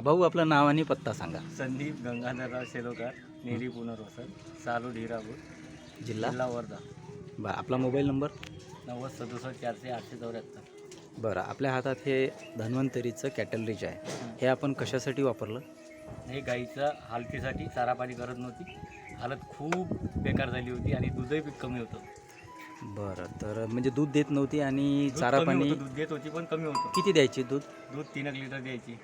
भाऊ आपलं नाव आणि पत्ता सांगा. संदीप गंगाधरराव शेलोकर नेरी पुनर्वसन चालू ढिरापूर जिल्हा? जिल्हा वर्धा. बरं आपला मोबाईल नंबर? नव्वद सदुसष्ट चारशे आठशे चौऱ्याहत्तर. बरं आपल्या हातात हे धन्वंतरीचं कॅटल रिच आहे. हे आपण कशासाठी वापरलं? हे गाईचं हालतीसाठी चारा पाणी करत नव्हती. हालत खूप बेकार झाली होती आणि दूधही पीक कमी होतं. बरं तर म्हणजे दूध देत नव्हती आणि चारा पाणी होतं, दूध देत होती पण कमी होतं. किती द्यायची दूध? दूध तीन एक लिटर द्यायची.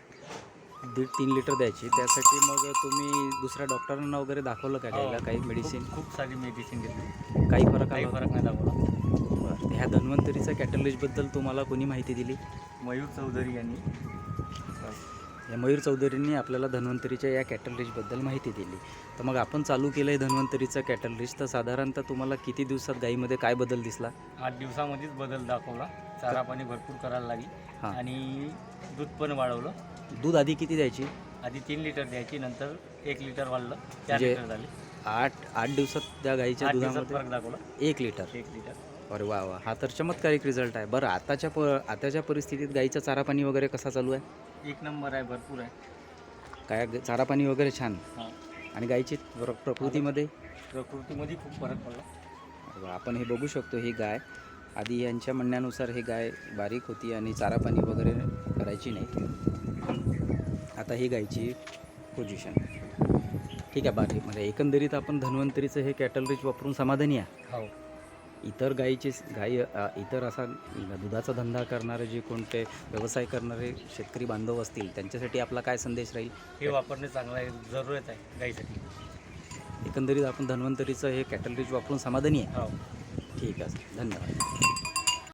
दीड तीन लिटर द्यायची. त्यासाठी मग तुम्ही दुसऱ्या डॉक्टरांना वगैरे दाखवलं का घ्यायला? हो. काही मेडिसिन खूप- सारी मेडिसिन घेतली. काही फरक काही फरक नाही दाखवला. बरं. ह्या धन्वंतरीच्या कॅटलिजबद्दल तुम्हाला कोणी माहिती दिली? मयूर चौधरी यांनी. या मयूर चौधरींनी आपल्याला धन्वंतरीच्या या कॅटल रिचबद्दल माहिती दिली. तर मग आपण चालू केलं आहे धन्वंतरीचं कॅटल रिच तर साधारणतः तुम्हाला किती दिवसात गाईमध्ये काय बदल दिसला? आठ दिवसामध्येच बदल दाखवला. चारा पाणी भरपूर करायला लागली. हां. आणि दूध पण वाढवलं. दूध आधी किती द्यायची? आधी तीन लिटर द्यायची नंतर एक लिटर वाढलं चार म्हणजे लिटर झाले. आठ आठ दिवसात त्या गाईच्या आठ दिवसात दुधामध्ये? फरक दाखवला. एक लिटर. एक लिटर. अरे वा वा. हा तर चमत्कारिक रिझल्ट आहे. बरं आताच्या प आताच्या परिस्थितीत गाईचा चारा पाणी वगैरे कसा चालू आहे? एक नंबर आहे भरपूर आहे. काय ग- चारा पाणी वगैरे छान? हां. आणि गाईची प्र प्रकृतीमध्ये? प्रकृतीमध्ये खूप फरक पडला. अरे वा, आपण हे बघू शकतो ही गाय. आधी यांच्या म्हणण्यानुसार ही गाय बारीक होती आणि चारा पाणी वगैरे करायची नाही. आता ही गायची पोझिशन ठीक आहे बारीक म्हणजे एकंदरीत आपण धन्वंतरीचं हे कॅटल रिच वापरून समाधानी आहे. हो. इतर गायीचे गाई इतर असा दुधाचा धंदा करणारे जे कोणते व्यवसाय करणारे शेतकरी बांधव असतील त्यांच्यासाठी आपला काय संदेश राहील? हे वापरणे चांगलं आहे जरूरत आहे गाईसाठी एकंदरीत आपण धन्वंतरीचं हे कॅटल रिच वापरून समाधानी आहे? हो. ठीक आहे धन्यवाद.